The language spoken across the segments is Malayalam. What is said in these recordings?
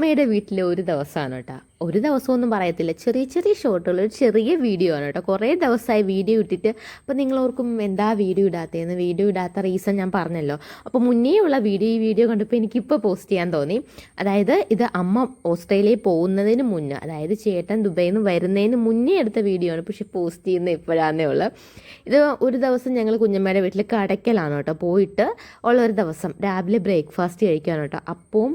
കുഞ്ഞമ്മയുടെ വീട്ടിലെ ഒരു ദിവസമാണ് കേട്ടോ. ഒരു ദിവസമൊന്നും പറയത്തില്ല. ചെറിയ ചെറിയ ഷോട്ടുകൾ ഒരു ചെറിയ വീഡിയോ ആണ് കേട്ടോ. കുറേ ദിവസമായി വീഡിയോ ഇട്ടിട്ട് അപ്പോൾ നിങ്ങൾ ഓർക്കും എന്താ വീഡിയോ ഇടാത്തതെന്ന്? വീഡിയോ ഇടാത്ത റീസൺ ഞാൻ പറഞ്ഞല്ലോ. അപ്പോൾ മുന്നേ ഉള്ള വീഡിയോ ഈ വീഡിയോ കണ്ടപ്പോൾ എനിക്കിപ്പോൾ പോസ്റ്റ് ചെയ്യാൻ തോന്നി. അതായത് ഇത് അമ്മ ഓസ്ട്രേലിയയിൽ പോകുന്നതിന് മുന്നേ അതായത് ചേട്ടൻ ദുബൈയിൽ നിന്ന് വരുന്നതിന് മുന്നേ എടുത്ത വീഡിയോ ആണ്. പക്ഷേ പോസ്റ്റ് ചെയ്യുന്ന ഇപ്പോഴാണേ ഉള്ളൂ. ഇത് ഒരു ദിവസം ഞങ്ങൾ കുഞ്ഞമ്മയുടെ വീട്ടിൽ കടയ്ക്കലാണ് കേട്ടോ. പോയിട്ട് ഉള്ള ഒരു ദിവസം രാവിലെ ബ്രേക്ക്ഫാസ്റ്റ് കഴിക്കാനോട്ടോ അപ്പവും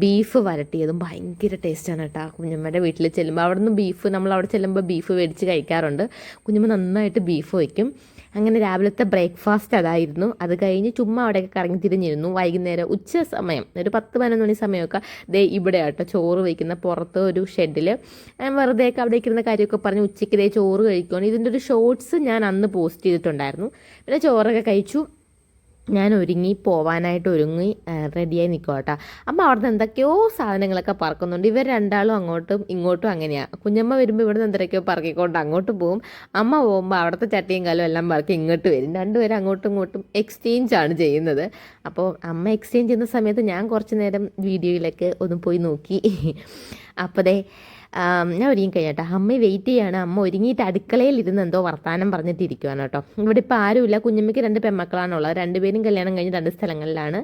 ബീഫ് വരട്ടിയതും ഭയങ്കര ടേസ്റ്റാണ് കേട്ടോ. കുഞ്ഞമ്മയുടെ വീട്ടിൽ ചെല്ലുമ്പോൾ അവിടെ നിന്ന് ബീഫ് നമ്മൾ അവിടെ ചെല്ലുമ്പോൾ ബീഫ് മേടിച്ച് കഴിക്കാറുണ്ട്. കുഞ്ഞമ്മ നന്നായിട്ട് ബീഫ് വയ്ക്കും അങ്ങനെ രാവിലത്തെ ബ്രേക്ക്ഫാസ്റ്റ് അതായിരുന്നു. അത് കഴിഞ്ഞ് ചുമ്മാ അവിടെയൊക്കെ കറങ്ങി തിരിഞ്ഞിരുന്നു. വൈകുന്നേരം ഉച്ച സമയം ഒരു പത്ത് പതിനൊന്ന് മണി സമയമൊക്കെ ദേ ഇവിടെ ആട്ടോ ചോറ് വയ്ക്കുന്ന പുറത്ത് ഒരു ഷെഡിൽ വെറുതെ ഒക്കെ അവിടെ ഇരുന്ന കാര്യമൊക്കെ പറഞ്ഞ് ഉച്ചയ്ക്ക് ദേ ചോറ് കഴിക്കുകയാണ് ഇതിന്റെ ഒരു ഷോർട്സ് ഞാൻ അന്ന് പോസ്റ്റ് ചെയ്തിട്ടുണ്ടായിരുന്നു. പിന്നെ ചോറൊക്കെ കഴിച്ചു. ഞാൻ ഒരുങ്ങി പോവാനായിട്ട് ഒരുങ്ങി റെഡിയായി നിൽക്കുക കേട്ടോ. അമ്മ അവിടുന്ന് എന്തൊക്കെയോ സാധനങ്ങളൊക്കെ പറക്കുന്നുണ്ട്. ഇവർ രണ്ടാളും അങ്ങോട്ടും ഇങ്ങോട്ടും അങ്ങനെയാണ് കുഞ്ഞമ്മ വരുമ്പോൾ ഇവിടുന്ന് എന്തൊക്കെയോ പറക്കിക്കൊണ്ട് അങ്ങോട്ട് പോവും. അമ്മ പോകുമ്പോൾ അവിടുത്തെ ചട്ടിയും കാലും എല്ലാം പറക്കി ഇങ്ങോട്ട് വരും. രണ്ടുപേരും അങ്ങോട്ടും ഇങ്ങോട്ടും എക്സ്ചേഞ്ച് ആണ് ചെയ്യുന്നത്. അപ്പോൾ അമ്മ എക്സ്ചേഞ്ച് ചെയ്യുന്ന സമയത്ത് ഞാൻ കുറച്ച് നേരം വീഡിയോയിലൊക്കെ ഒന്ന് പോയി നോക്കി. അപ്പോൾ ഞാൻ ഒരുങ്ങി കഴിഞ്ഞാട്ടോ. അമ്മ വെയിറ്റ് ചെയ്യാണ്. അമ്മ ഒരുങ്ങിയിട്ട് അടുക്കളയിൽ ഇരുന്ന് എന്തോ വർത്താനം പറഞ്ഞിട്ട് ഇരിക്കുവാണ് കേട്ടോ. ഇവിടെ ഇപ്പോൾ ആരുമില്ല. കുഞ്ഞമ്മയ്ക്ക് രണ്ട് പെമ്മക്കളാണുള്ളത് രണ്ടുപേരും കല്യാണം കഴിഞ്ഞ് രണ്ട് സ്ഥലങ്ങളിലാണ്.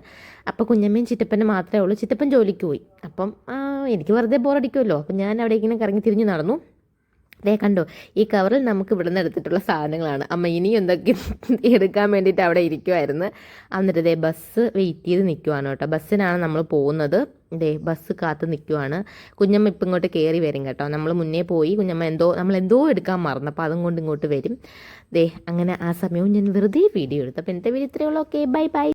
അപ്പോൾ കുഞ്ഞമ്മയും ചിറ്റപ്പനും മാത്രമേ ഉള്ളൂ. ചിറ്റപ്പൻ ജോലിക്ക് പോയി. അപ്പം എനിക്ക് വെറുതെ ബോറടിക്കുമല്ലോ അപ്പം ഞാൻ അവിടെ ഇങ്ങനെ കറങ്ങി തിരിഞ്ഞ് നടന്നു. ദേ കണ്ടോ ഈ കവറിൽ നമുക്ക് ഇവിടെ നിന്ന് എടുത്തിട്ടുള്ള സാധനങ്ങളാണ്. അമ്മ ഇനി എന്തൊക്കെ എടുക്കാൻ വേണ്ടിയിട്ട് അവിടെ ഇരിക്കുമായിരുന്നു എന്നിട്ട് ദേ ബസ് വെയിറ്റ് ചെയ്ത് നിൽക്കുവാണ് കേട്ടോ. ബസ്സിനാണ് നമ്മൾ പോകുന്നത്. ദേ ബസ് കാത്ത് നിൽക്കുവാണ് കുഞ്ഞമ്മ ഇപ്പം ഇങ്ങോട്ട് കയറി വരും കേട്ടോ. നമ്മൾ മുന്നേ പോയി കുഞ്ഞമ്മ എന്തോ നമ്മൾ എന്തോ എടുക്കാൻ മറന്നു. അപ്പോൾ അതും കൊണ്ട് ഇങ്ങോട്ട് വരും. ദേ അങ്ങനെ ആ സമയവും ഞാൻ വെറുതെ വീഡിയോ എടുത്തു. അപ്പോൾ എന്റെ വീഡിയോ ഇത്രയേ ഉള്ളൂ. Okay bye bye